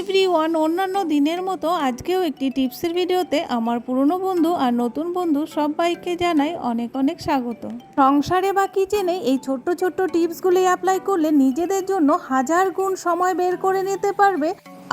Every one অন্যান্য দিনের মতো আজকেও একটি টিপসের ভিডিওতে আমার পুরনো বন্ধু আর নতুন বন্ধু সবাইকে জানাই অনেক অনেক স্বাগত। সংসারে বা কিচেনে এই ছোট্ট ছোট্ট টিপসগুলি অ্যাপ্লাই করলে নিজেদের জন্য হাজার গুণ সময় বের করে নিতে পারবে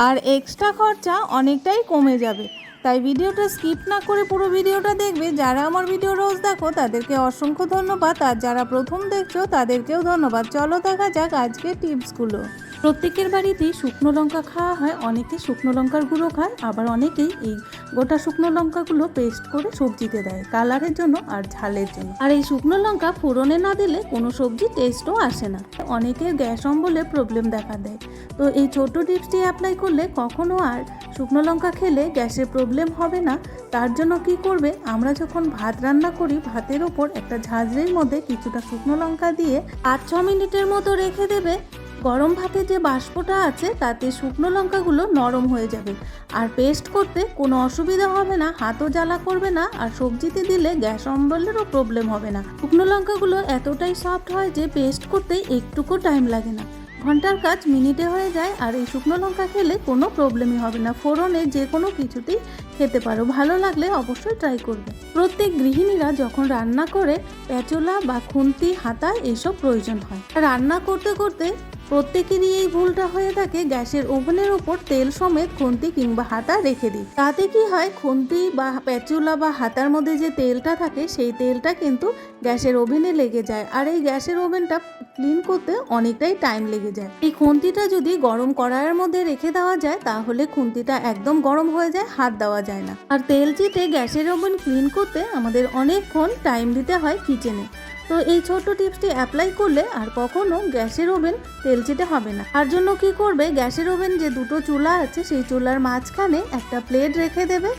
আর এক্সট্রা খরচা অনেকটাই কমে যাবে। তাই ভিডিওটা স্কিপ না করে পুরো ভিডিওটা দেখবে। যারা আমার ভিডিও রোজ দেখো, তাদেরকে অসংখ্য ধন্যবাদ। আর যারা প্রথম দেখছ, তাদেরকেও ধন্যবাদ। চলো দেখা যাক আজকের টিপসগুলো। প্রত্যেকের বাড়িতেই শুকনো লঙ্কা খাওয়া হয়, অনেকে শুকনো লঙ্কার গুঁড়ো খায়, আবার অনেকেই এই গোটা শুকনো লঙ্কাগুলো পেস্ট করে সবজিতে দেয়, কালারের জন্য আর ঝালের জন্য। আর এই শুকনো লঙ্কা ফোড়নে না দিলে কোনো সবজি টেস্টও আসে না। অনেকের গ্যাস অম্বলে প্রবলেম দেখা দেয়। তো এই ছোট টিপসটি অ্যাপ্লাই করলে কখনো আর শুকনো লঙ্কা খেলে গ্যাসের প্রবলেম হবে না। তার জন্য কি করবে? আমরা যখন ভাত রান্না করি, ভাতের ওপর একটা ঝাঁঝরির মধ্যে কিছুটা শুকনো লঙ্কা দিয়ে পাঁচ ছ মিনিটের মতো রেখে দেবে। গরম ভাতে যে বাষ্পটা আছে, তাতে শুকনো লঙ্কাগুলো নরম হয়ে যাবে। আর পেস্ট করতে কোনো অসুবিধা হবে না, হাতও জ্বালা করবে না, আর সবজিতে দিলে গ্যাস অম্বলেরও প্রবলেম হবে না। শুকনো লঙ্কাগুলো এতটাই সফট হয় যে পেস্ট করতে একটুকু টাইম লাগে না। ঘণ্টার কাজ মিনিটে হয়ে যায়, আর এই শুকনো লঙ্কা খেলে কোনো প্রবলেমই হবে না। ফোড়নে যে কোনো কিছুতেই খেতে পারো। ভালো লাগলে অবশ্যই ট্রাই করবে। প্রত্যেক গৃহিণীরা যখন রান্না করে, পেঁচলা বা খুন্তি, হাতা, এসব প্রয়োজন হয়। রান্না করতে করতে প্রত্যেকেরই এই ভুলটা হয়ে থাকে, গ্যাসের ওভেনের ওপর তেল সমেত খুন্তি কিংবা হাতা রেখে দিই। তাতে কি হয়, খুন্তি বা প্যাচুলা বা হাতার মধ্যে যে তেলটা থাকে, সেই তেলটা কিন্তু গ্যাসের ওভেনে লেগে যায়। আর এই গ্যাসের ওভেনটা ক্লিন করতে অনেকটাই টাইম লেগে যায়। এই খুন্তিটা যদি গরম কড়াইয়ের মধ্যে রেখে দেওয়া যায়, তাহলে খুন্তিটা একদম গরম হয়ে যায়, হাত দেওয়া যায় না। আর তেল চিটে গ্যাসের ওভেন ক্লিন করতে আমাদের অনেকক্ষণ টাইম দিতে হয় কিচেনে। তো এই ছোট্ট টিপসটি অ্যাপ্লাই করলে আর কখনো গ্যাসের ওভেন তেল চিটে হবে না। তার জন্য কি করবে? গ্যাসের ওভেন যে দুটো চুলা আছে, সেই চুলার মাঝখানে একটা প্লেট রেখে দেবে।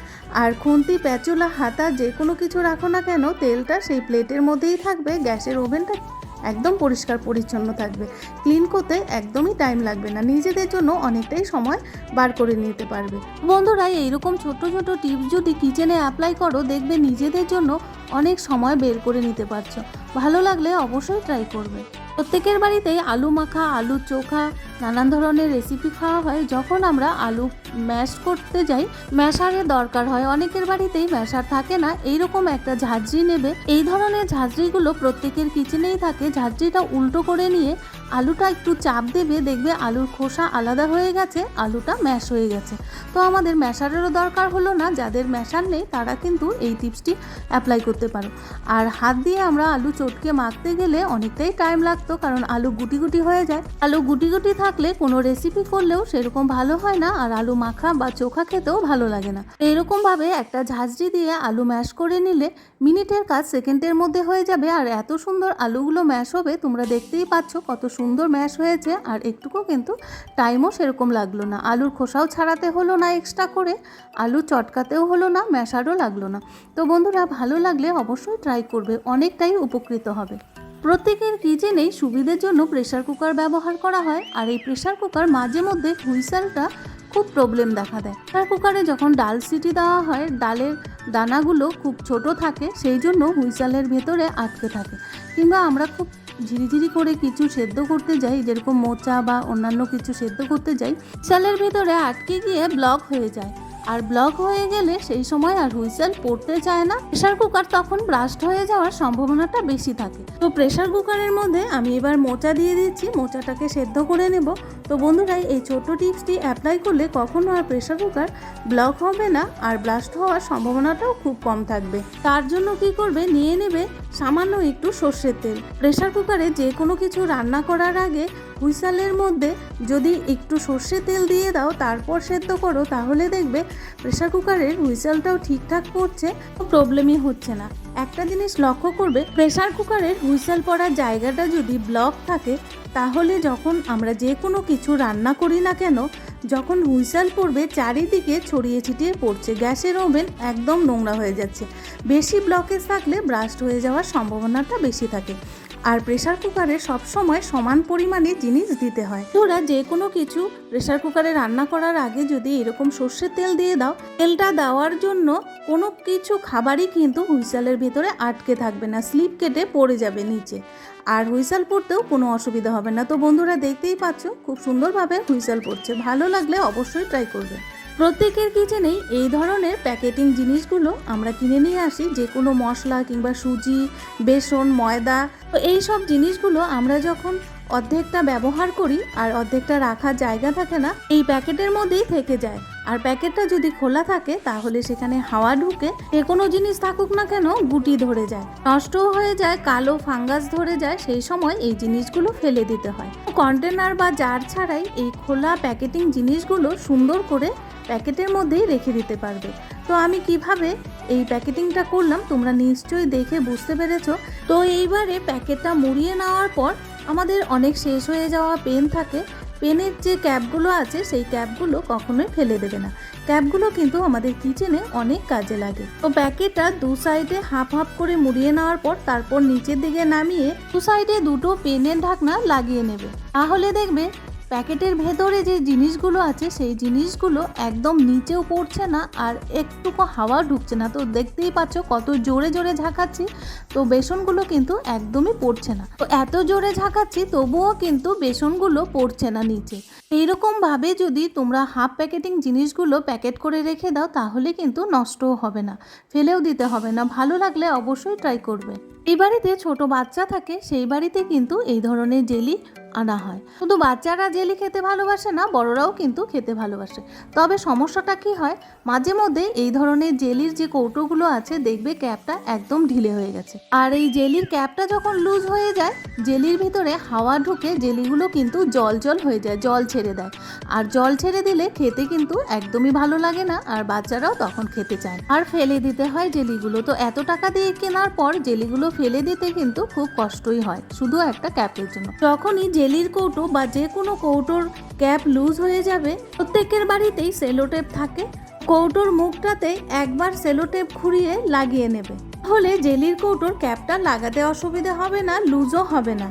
আর খুন্তি, প্যাচুলা, হাতা যে কোনো কিছু রাখো না কেন, তেলটা সেই প্লেটের মধ্যেই থাকবে। গ্যাসের ওভেনটা একদম পরিষ্কার পরিচ্ছন্ন থাকবে। ক্লিন করতে একদমই টাইম লাগবে না। নিজেদের জন্য অনেকটাই সময় বার করে নিতে পারবে। বন্ধুরা, এইরকম ছোট ছোট টিপস যদি কিচেনে অ্যাপ্লাই করো, দেখবে নিজেদের জন্য অনেক সময় বের করে নিতে পারছ। ভালো লাগলে অবশ্যই ট্রাই করবে। প্রত্যেকের বাড়িতেই আলু মাখা, আলু চোখা, নানান ধরনের রেসিপি খাওয়া হয়। যখন আমরা আলু ম্যাশ করতে যাই ম্যাশারের দরকার হয়। অনেকের বাড়িতেই ম্যাশার থাকে না। এইরকম একটা ঝাঁঝরি নেবে। এই ধরনের ঝাঁঝরিগুলো প্রত্যেকের কিচেনেই থাকে। ঝাঁঝরিটা উল্টো করে নিয়ে আলুটা একটু চাপ দেবে, দেখবে আলুর খোসা আলাদা হয়ে গেছে, আলুটা ম্যাশ হয়ে গেছে। তো আমাদের ম্যাশারেরও দরকার হলো না, যাদের ম্যাশার নেই তারা কিন্তু এই টিপসটি অ্যাপ্লাই করতে পারো। আর হাত দিয়ে আমরা আলু চটকে মাখতে গেলে অনেকটাই টাইম লাগতো, কারণ আলু গুটি গুটি হয়ে যায়। আলু গুটি গুটি থাকলে কোনো রেসিপি করলেও সেরকম ভালো হয় না, আর আলু মাখা বা চোখা খেতেও ভালো লাগে না। এরকমভাবে একটা ঝাঁঝরি দিয়ে আলু ম্যাশ করে নিলে মিনিটের কাজ সেকেন্ডের মধ্যে হয়ে যাবে, আর এত সুন্দর আলুগুলো ম্যাশ হবে, তোমরা দেখতেই পাচ্ছ কত সুন্দর ম্যাশ হয়েছে আর একটুকু কিন্তু টাইমও সেরকম লাগল না। আলুর খোসাও ছাড়াতে হলো না এক্সট্রা করে, আলু চটকাতেও হলো না ম্যাশারও লাগল না। তো বন্ধুরা, ভালো লাগলে অবশ্যই ট্রাই করবে, অনেকটাই উপকৃত হবে। প্রত্যেকের কিচেনেই সুবিধের জন্য প্রেশার কুকার ব্যবহার করা হয় আর এই প্রেশার কুকার মাঝে মধ্যে হুইসেলটা খুব প্রবলেম দেখা দেয়। প্রেশার কুকারে যখন ডাল সিটি দেওয়া হয়, ডালের দানাগুলো খুব ছোট থাকে, সেই জন্য হুইসেলের ভেতরে আটকে থাকে। কিংবা আমরা খুব ঝিরিঝিরি করে কিছু সেদ্ধ করতে যাই, যেরকম মোচা বা অন্যান্য কিছু সেদ্ধ করতে যাই হুইসেলের ভেতরে আটকে গিয়ে ব্লক হয়ে যায়। আর ব্লক হয়ে গেলে সেই সময় আর হুইসেল পড়তে চায় না। প্রেশার কুকার তখন ব্রাস্ট হয়ে যাওয়ার সম্ভাবনাটা বেশি থাকে। তো প্রেশার কুকারের মধ্যে আমি এবার মোচা দিয়ে দিচ্ছি, মোচাটাকে সেদ্ধ করে নেব। তো বন্ধুরাই এই ছোট টিপসটি অ্যাপ্লাই করলে কখনো আর প্রেশার কুকার ব্লক হবে না, আর ব্লাস্ট হওয়ার সম্ভাবনাটাও খুব কম থাকবে। তার জন্য কি করবে, নিয়ে নেবে সামান্য একটু সর্ষের তেল। প্রেশার কুকারে যে কোনো কিছু রান্না করার আগে হুইসালের মধ্যে যদি একটু সর্ষের তেল দিয়ে দাও, তারপর সেদ্ধ করো, তাহলে দেখবে প্রেশার কুকারের হুইসালটাও ঠিকঠাক করছে প্রবলেমই হচ্ছে না। একটা জিনিস লক্ষ্য করবে প্রেশার কুকারের হুইসেল পড়ার জায়গাটা যদি ব্লক থাকে, তাহলে যখন আমরা যে কোনো কিছু রান্না করি না কেন, যখন হুইসেল পড়বে চারিদিকে ছড়িয়ে ছিটিয়ে পড়ছে, গ্যাসের ওভেন একদম নোংরা হয়ে যাচ্ছে। বেশি ব্লকেজ থাকলে ব্রাস্ট হয়ে যাওয়ার সম্ভাবনাটা বেশি থাকে। আর প্রেসার কুকারে সবসময় সমান পরিমাণে জিনিস দিতে হয়। তোরা যে কোনো কিছু প্রেসার কুকারে রান্না করার আগে যদি এরকম সর্ষের তেল দিয়ে দাও, তেলটা দেওয়ার জন্য কোনো কিছু খাবারই কিন্তু হুইসেলের ভেতরে আটকে থাকবে না স্লিপ কেটে পড়ে যাবে নিচে। আর হুইসেল পড়তেও কোনো অসুবিধা হবে না। তো বন্ধুরা দেখতেই পাচ্ছ, খুব সুন্দরভাবে হুইসেল পড়ছে। ভালো লাগলে অবশ্যই ট্রাই করবে। প্রত্যেকের কিচেনেই এই ধরনের প্যাকেটিং জিনিসগুলো আমরা কিনে নিয়ে আসি, যে কোনো মশলা কিংবা সুজি, বেসন, ময়দা, তো এই সব জিনিসগুলো আমরা যখন অর্ধেকটা ব্যবহার করি আর অর্ধেকটা রাখার জায়গা থাকে না, এই প্যাকেটের মধ্যেই থেকে যায়। আর প্যাকেটটা যদি খোলা থাকে, তাহলে সেখানে হাওয়া ঢুকে যে কোনো জিনিস থাকুক না কেন গুটি ধরে যায়। নষ্টও হয়ে যায়, কালো ফাঙ্গাস ধরে যায়, সেই সময় এই জিনিসগুলো ফেলে দিতে হয়। কন্টেনার বা জার ছাড়াই এই খোলা প্যাকেটিং জিনিসগুলো সুন্দর করে প্যাকেটের মধ্যেই রেখে দিতে পারবে। তো আমি কীভাবে এই প্যাকেটিংটা করলাম তোমরা নিশ্চয়ই দেখে বুঝতে পেরেছ। তো এইবারে প্যাকেটটা মুড়িয়ে নেওয়ার পর আমাদের অনেক শেষ হয়ে যাওয়া পেন থাকে। পেনের যে ক্যাপগুলো আছে সেই ক্যাপগুলো কখনোই ফেলে দেবে না। ক্যাপগুলো কিন্তু আমাদের কিচেনে অনেক কাজে লাগে। তো প্যাকেটটা দু সাইডে হাফ হাফ করে মুড়িয়ে নেওয়ার পর তারপর নিচের দিকে নামিয়ে দু সাইডে দুটো পেনের ঢাকনা লাগিয়ে নেবে। তাহলে দেখবে প্যাকেটের ভেতরে যে জিনিসগুলো আছে, সেই জিনিসগুলো একদম নিচেও পড়ছে না আর একটুকু হাওয়া ঢুকছে না। তো দেখতেই পাচ্ছ কত জোরে জোরে ঝাঁকাচ্ছি। তো বেসনগুলো কিন্তু একদমই পড়ছে না। তো এত জোরে ঝাঁকাচ্ছি, তবুও কিন্তু বেসনগুলো পড়ছে না নিচে। এইরকম ভাবে যদি তোমরা হাফ প্যাকেটিং জিনিসগুলো প্যাকেট করে রেখে দাও, তাহলে কিন্তু নষ্টও হবে না, ফেলেও দিতে হবে না। ভালো লাগলে অবশ্যই ট্রাই করবে। এই বাড়িতে ছোট বাচ্চা থাকে, সেই বাড়িতে কিন্তু এই ধরনের জেলি আনা হয়। শুধু বাচ্চারা জেলি খেতে ভালোবাসে না, বড়রাও কিন্তু খেতে ভালোবাসে। তবে সমস্যাটা কি হয়? মাঝে মধ্যে এই ধরনের জেলির যে কৌটোগুলো আছে, দেখবে ক্যাপটা একদম ঢিলে হয়ে গেছে। আর এই জেলির ক্যাপটা যখন লুজ হয়ে যায়, জেলির ভিতরে হাওয়া ঢুকে জেলিগুলো কিন্তু জল জল হয়ে যায়, জল ছেড়ে দেয়। আর জল ছেড়ে দিলে খেতে কিন্তু একদমই ভালো লাগে না, আর বাচ্চারাও তখন খেতে চায় আর ফেলে দিতে হয় জেলিগুলো। তো এত টাকা দিয়ে কেনার পর জেলিগুলো ফেলে দিতে কিন্তু খুব কষ্টই হয়, শুধু একটা ক্যাপের জন্য। যখনই জেলির কৌটো বা যে কোনো কৌটোর ক্যাপ লুজ হয়ে যাবে। প্রত্যেকের বাড়িতেই সেলোটেপ থাকে। কৌটোর মুখটাতে একবার সেলোটেপ ঘুরিয়ে লাগিয়ে নেবে। তাহলে জেলির কৌটোর ক্যাপটা লাগাতে অসুবিধা হবে না, লুজও হবে না।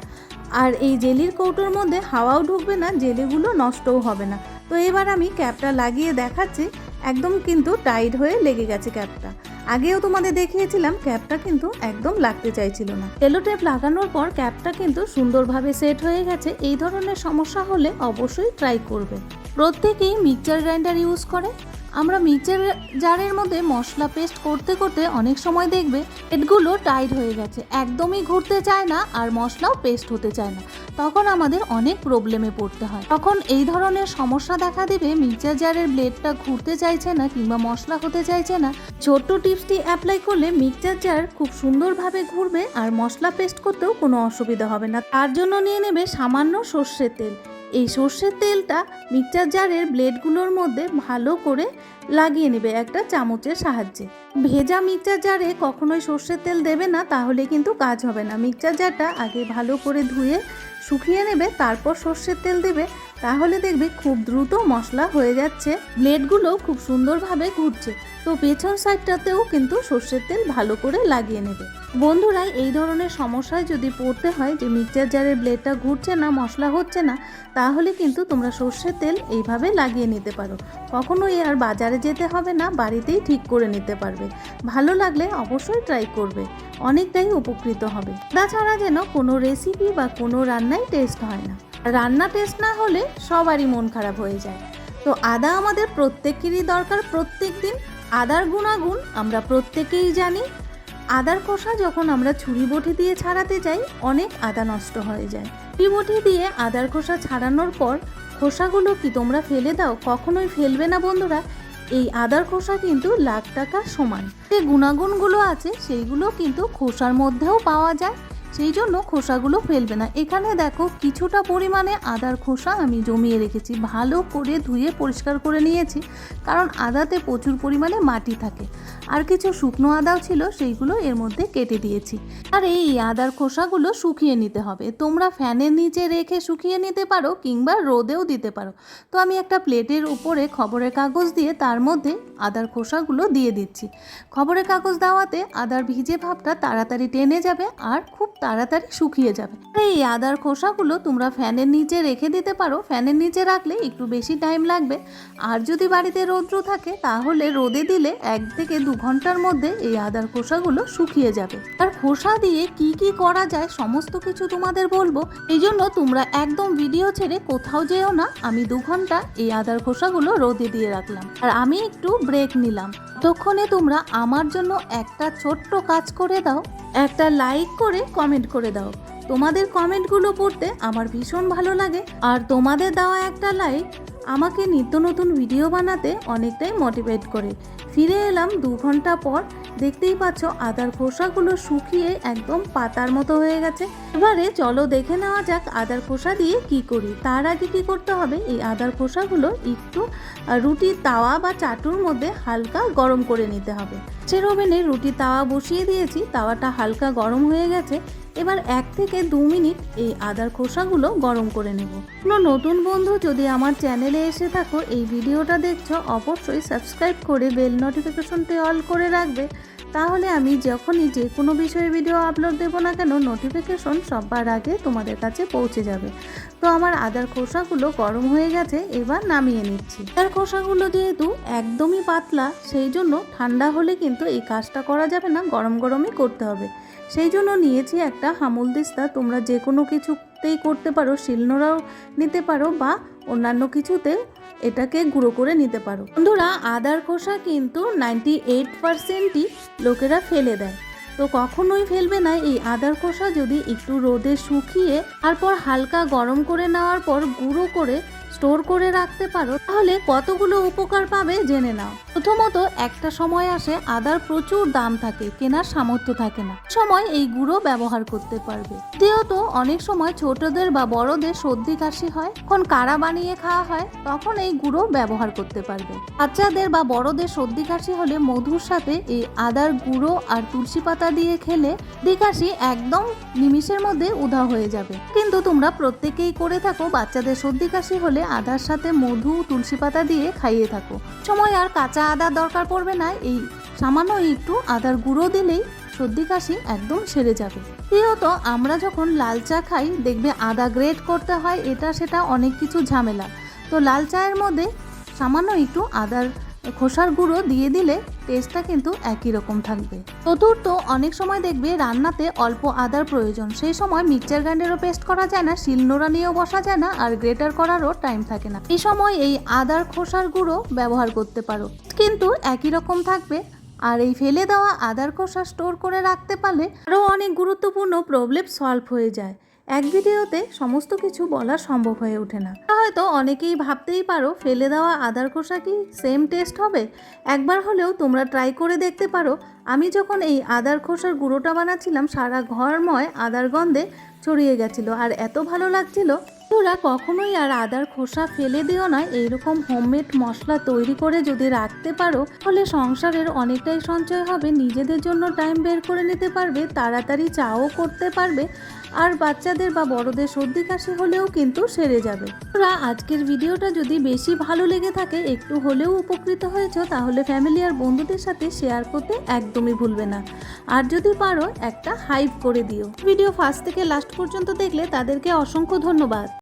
আর এই জেলির কৌটোর মধ্যে হাওয়াও ঢুকবে না, জেলিগুলো নষ্টও হবে না। তো এবার আমি ক্যাপটা লাগিয়ে দেখাচ্ছি। একদম কিন্তু টাইট হয়ে লেগে গেছে ক্যাপটা। আগেও তোমাদের দেখিয়েছিলাম, ক্যাপটা কিন্তু একদম লাগতে চাইছিল না। এলো টেপ লাগানোর পর ক্যাপটা কিন্তু সুন্দরভাবে সেট হয়ে গেছে। এই ধরনের সমস্যা হলে অবশ্যই ট্রাই করবে। প্রত্যেকেই মিক্সার গ্রাইন্ডার ইউজ করে। আমরা মিক্সচার জারের মধ্যে মশলা পেস্ট করতে করতে অনেক সময় দেখবে এটগুলো টাইট হয়ে গেছে, একদমই ঘুরতে চায় না আর মশলাও পেস্ট হতে চায় না। তখন আমাদের অনেক প্রবলেমে পড়তে হয়। তখন এই ধরনের সমস্যা দেখা দেবে মিক্সচার জারের ব্লেডটা ঘুরতে চাইছে না কিংবা মশলা হতে চাইছে না। ছোট্ট টিপসটি অ্যাপ্লাই করলে মিক্সচার জার খুব সুন্দরভাবে ঘুরবে আর মশলা পেস্ট করতেও কোনো অসুবিধা হবে না। তার জন্য নিয়ে নেবে সামান্য সর্ষের তেল। এই সর্ষের তেলটা মিক্সচার জারের ব্লেডগুলোর মধ্যে ভালো করে লাগিয়ে নেবে একটা চামচের সাহায্যে। ভেজা মিক্সচার জারে কখনোই সর্ষের তেল দেবে না, তাহলে কিন্তু কাজ হবে না। মিক্সচার জারটা আগে ভালো করে ধুয়ে শুকিয়ে নেবে, তারপর সর্ষের তেল দেবে, তাহলে দেখবে খুব দ্রুত মশলা হয়ে যাচ্ছে। ব্লেডগুলো খুব সুন্দরভাবে ঘুরছে। তো পেছন সাইডটাতেও কিন্তু সর্ষের তেল ভালো করে লাগিয়ে নেবে। বন্ধুরা, এই ধরনের সমস্যায় যদি পড়তে হয় যে মিক্সচার জারের ব্লেডটা ঘুরছে না, মশলা হচ্ছে না, তাহলে কিন্তু তোমরা সর্ষের তেল এইভাবে লাগিয়ে নিতে পারো। কখনোই আর বাজারে যেতে হবে না, বাড়িতেই ঠিক করে নিতে পারবে। ভালো লাগলে অবশ্যই ট্রাই করবে, অনেকটাই উপকৃত হবে। তাছাড়া যেন কোনো রেসিপি বা কোনো রান্নাই টেস্ট হয় না। রান্না টেস্ট না হলে সবারই মন খারাপ হয়ে যায়। তো আদা আমাদের প্রত্যেকেরই দরকার প্রত্যেক দিন আদার গুণাগুণ আমরা প্রত্যেকেই জানি। আদার খোসা যখন আমরা ছুরি বটি দিয়ে ছাড়াতে যাই, অনেক আদা নষ্ট হয়ে যায়। ছুরি বটি দিয়ে আদার খোসা ছাড়ানোর পর খোসাগুলো কি তোমরা ফেলে দাও? কখনোই ফেলবে না বন্ধুরা। এই আদার খোসা কিন্তু লাখ টাকার সমান। যে গুণাগুণগুলো আছে, সেইগুলো কিন্তু খোসার মধ্যেও পাওয়া যায়। সেই জন্য খোসাগুলো ফেলবে না। এখানে দেখো কিছুটা পরিমাণে আদার খোসা আমি জমিয়ে রেখেছি। ভালো করে ধুয়ে পরিষ্কার করে নিয়েছি, কারণ আদাতে প্রচুর পরিমাণে মাটি থাকে। আর কিছু শুকনো আদাও ছিল, সেইগুলো এর মধ্যে কেটে দিয়েছি। আর এই আদার খোসাগুলো শুকিয়ে নিতে হবে। তোমরা ফ্যানের নিচে রেখে শুকিয়ে নিতে পারো কিংবা রোদেও দিতে পারো। তো আমি একটা প্লেটের উপরে খবরের কাগজ দিয়ে তার মধ্যে আদার খোসাগুলো দিয়ে দিচ্ছি। খবরের কাগজ দেওয়াতে আদার ভিজে ভাবটা তাড়াতাড়ি টেনে যাবে আর খুব তাড়াতাড়ি শুকিয়ে যাবে। এই আদার খোসাগুলো তোমরা ফ্যানের নিচে রেখে দিতে পারো। ফ্যানের নিচে রাখলে একটু বেশি টাইম লাগবে। আর যদি বাড়িতে রৌদ্র থাকে, তাহলে রোদে দিলে এক থেকে দু ঘণ্টার মধ্যে এই আদার খোসাগুলো শুকিয়ে যাবে। আর খোসা দিয়ে কি কি করা যায় সমস্ত কিছু তোমাদের বলব। এই জন্য তোমরা একদম ভিডিও ছেড়ে কোথাও যেও না। আমি দু ঘণ্টা এই আদার খোসাগুলো রোদে দিয়ে রাখলাম। আর আমি একটু ব্রেক নিলাম। ততক্ষণে তোমরা আমার জন্য একটা ছোট্ট কাজ করে দাও। একটা লাইক করে কমেন্ট করে দাও। তোমাদের কমেন্টগুলো পড়তে আমার ভীষণ ভালো লাগে। আর তোমাদের দেওয়া একটা লাইক আমাকে নিত্য নতুন ভিডিও বানাতে অনেকটাই মোটিভেট করে। ফিরে এলাম দু ঘণ্টা পর, দেখতেই পাচ্ছ আদার খোসাগুলো শুকিয়ে একদম পাতার মতো হয়ে গেছে। এবারে চলো দেখে নেওয়া যাক আদার খোসা দিয়ে কি করি। তার আগে কি করতে হবে? এই আদার খোসাগুলো একটু রুটির তাওয়া বা চাটুর মধ্যে হালকা গরম করে নিতে হবে। সে ওভেনে রুটি তাওয়া বসিয়ে দিয়েছি, তাওয়াটা হালকা গরম হয়ে গেছে। এবার এক থেকে দু মিনিট এই আদার খোসাগুলো গরম করে নেব। কোনো নতুন বন্ধু যদি আমার চ্যানেলে এসে থাকো, এই ভিডিওটা দেখছ, অবশ্যই সাবস্ক্রাইব করে বেল নোটিফিকেশনটি অল করে রাখবে। তাহলে আমি যখনই যে কোনো বিষয়ে ভিডিও আপলোড দেবো না কেন নোটিফিকেশন সবার আগে তোমাদের কাছে পৌঁছে যাবে। তো আমার আদার খোসাগুলো গরম হয়ে গেছে, এবার নামিয়ে নিচ্ছি। আদার খোসাগুলো যেহেতু একদমই পাতলা, সেই জন্য ঠান্ডা হলে কিন্তু এই কাজটা করা যাবে না, গরম গরমই করতে হবে। সেই জন্য নিয়েছি একটা হামুল দিস্তা, তোমরা যে কোনো কিছুতেই করতে পারো, শিলনোড়াও নিতে পারো বা অন্যান্য কিছুতে এটাকে গুঁড়ো করে নিতে পারো। বন্ধুরা, আদার খোসা কিন্তু নাইনটি এইট পারসেন্টই লোকেরা ফেলে দেয়। তো কখনোই ফেলবে না, এই আদার খোসা যদি একটু রোদে শুকিয়ে, তারপর হালকা গরম করে নেওয়ার পর গুঁড়ো করে স্টোর করে রাখতে পারো, তাহলে কতগুলো উপকার পাবে জেনে নাও। প্রথমত, একটা সময় আসে আদার প্রচুর দাম থাকে, কেনার সামর্থ্য থাকে না। সময় এই গুঁড়ো ব্যবহার করতে পারবে। দ্বিতীয়ত, অনেক সময় ছোটদের বা বড়দের সর্দি কাশি হয় তখন কারা বানিয়ে খাওয়া হয়, তখন এই গুঁড়ো ব্যবহার করতে পারবে। বাচ্চাদের বা বড়দের সর্দি কাশি হলে মধুর সাথে এই আদার গুঁড়ো আর তুলসী পাতা দিয়ে খেলে দিকাশি একদম নিমিষের মধ্যে উধা হয়ে যাবে। কিন্তু তোমরা প্রত্যেকেই করে থাকো, বাচ্চাদের সর্দি কাশি হলে আদার সাথে মধু, তুলসী পাতা দিয়ে খাইয়ে থাকো। সময় আর কাঁচা আদার দরকার পড়বে না, এই সামান্য একটু আদার গুঁড়ো দিলেই সর্দি কাশি একদম সেরে যাবে। দ্বিতীয়ত আমরা যখন লাল চা খাই, দেখবে আদা গ্রেট করতে হয়, এটা সেটা অনেক কিছু ঝামেলা। তো লাল চায়ের মধ্যে সামান্য একটু আদার খোসার গুঁড়ো দিয়ে দিলে টেস্টটা কিন্তু একই রকম থাকবে। চতুর্থ, অনেক সময় দেখবে রান্নাতে অল্প আদার প্রয়োজন। সেই সময় মিক্সচার গ্রাইন্ডারও পেস্ট করা যায় না শিলনোড়া নিয়েও বসা যায় না, আর গ্রেটার করারও টাইম থাকে না। এই সময় এই আদার খোসার গুঁড়ো ব্যবহার করতে পারো। কিন্তু একই রকম থাকবে, আর এই ফেলে দেওয়া আদার খোসা স্টোর করে রাখতে পারলে আরও অনেক গুরুত্বপূর্ণ প্রবলেম সলভ হয়ে যায়। এক ভিডিওতে সমস্ত কিছু বলা সম্ভব হয়ে ওঠে না। হয়তো অনেকেই ভাবতেই পারো, ফেলে দেওয়া আদার খোসা কি সেম টেস্ট হবে? একবার হলেও তোমরা ট্রাই করে দেখতে পারো। আমি যখন এই আদার খোসার গুঁড়োটা বানাচ্ছিলাম, সারা ঘরময় আদার গন্ধে ছড়িয়ে গেছিল আর এত ভালো লাগছিল। তোরা কখনোই আর আদার খোসা ফেলে দিও না। এইরকম হোমমেড মশলা তৈরি করে যদি রাখতে পারো, তাহলে সংসারের অনেকটাই সঞ্চয় হবে। নিজেদের জন্য টাইম বের করে নিতে পারবে, তাড়াতাড়ি চাও করতে পারবে। আর বাচ্চাদের বা বড়দের সর্দি কাশি হলেও কিন্তু সেরে যাবে। তোরা আজকের ভিডিওটা যদি বেশি ভালো লেগে থাকে, একটু হলেও উপকৃত হয়েছ, তাহলে ফ্যামিলি আর বন্ধুদের সাথে শেয়ার করতে একদমই ভুলবে না। আর যদি পারো, একটা হাইপ করে দিও। ভিডিও ফার্স্ট থেকে লাস্ট পর্যন্ত দেখলে তাদেরকে অসংখ্য ধন্যবাদ।